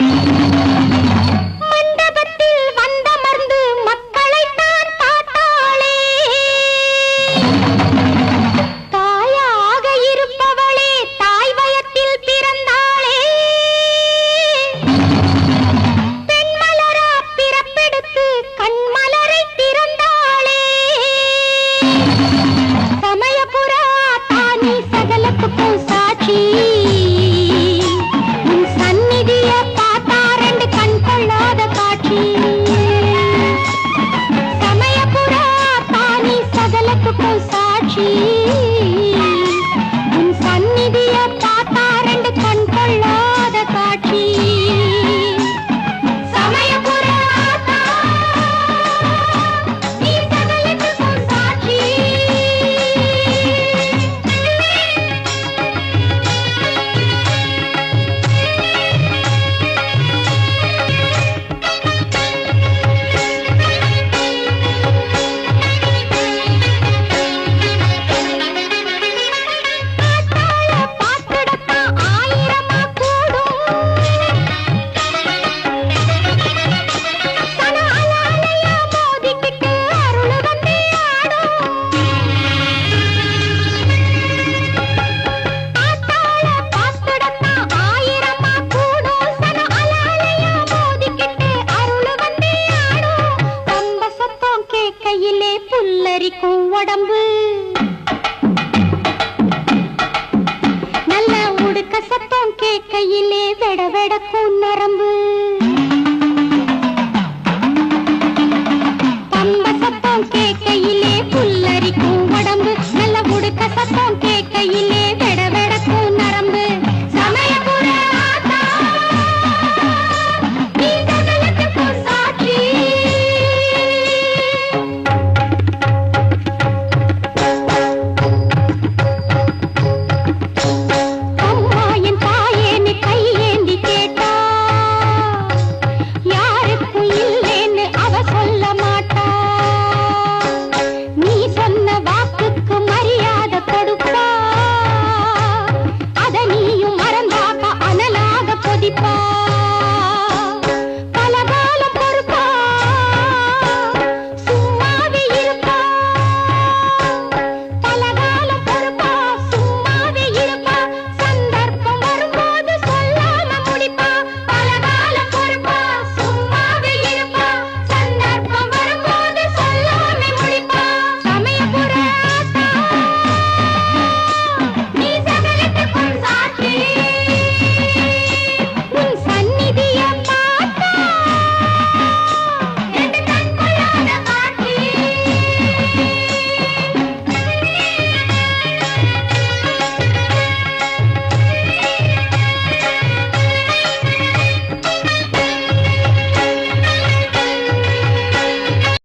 you You. புல்லரிக்கும் உடம்பு நல்ல உடுக்க சத்தம் கேட்கையிலே வெட வெடக்கும் நரம்பு பம்ப சத்தம் கேட்க